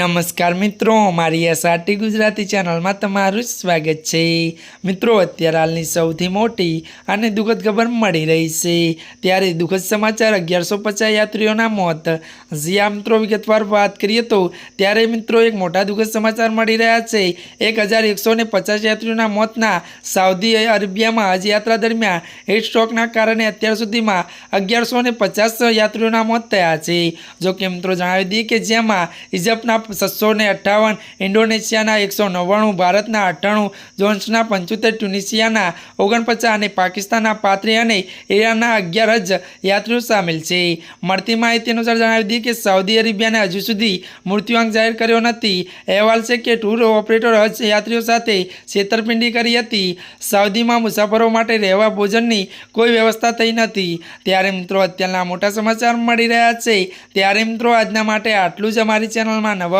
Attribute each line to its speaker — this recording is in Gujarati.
Speaker 1: નમસ્કાર મિત્રો, મારી એસઆરટી ગુજરાતી ચેનલમાં તમારું સ્વાગત છે. મિત્રો, અત્યારે હાલની સૌથી મોટી અને દુઃખદ ખબર મળી રહી છે. ત્યારે દુઃખદ સમાચાર અગિયારસો પચાસ યાત્રીઓના મોત. જ્યાં મિત્રો, વિગતવાર વાત કરીએ તો ત્યારે મિત્રો એક મોટા દુઃખદ સમાચાર મળી રહ્યા છે. એક હજાર એકસો ને પચાસ યાત્રીઓના મોતના સાઉદી અરેબિયામાં હજ યાત્રા દરમિયાન હીટ સ્ટ્રોકના કારણે અત્યાર સુધીમાં અગિયારસો ને પચાસ યાત્રીઓના મોત થયા છે. જો કે મિત્રો, જણાવી દઈએ કે જેમાં ઇજપ્તના છસો ને અઠ્ઠાવન, ઇન્ડોનેશિયાના એકસો નવ્વાણું, ભારતના અઠ્ઠાણું, જોન્સના પંચોતેર ટ્યુનિશિયાના ઓગણપચાસ અને પાકિસ્તાનના પાત્રી અને ઈરાનના અગિયાર જ યાત્રીઓ સામેલ છે. મળતી માહિતી અનુસાર જણાવી દીધી કે સાઉદી અરેબિયાને હજુ સુધી મૃત્યુઆંક જાહેર કર્યો નથી. અહેવાલ છે કે ટૂર ઓપરેટર હજ યાત્રીઓ સાથે છેતરપિંડી કરી હતી. સાઉદીમાં મુસાફરો માટે રહેવા ભોજનની કોઈ વ્યવસ્થા થઈ નથી. ત્યારે મિત્રો, અત્યારના મોટા સમાચાર મળી રહ્યા છે. ત્યારે મિત્રો, આજના માટે આટલું જ અમારી ચેનલમાં નવા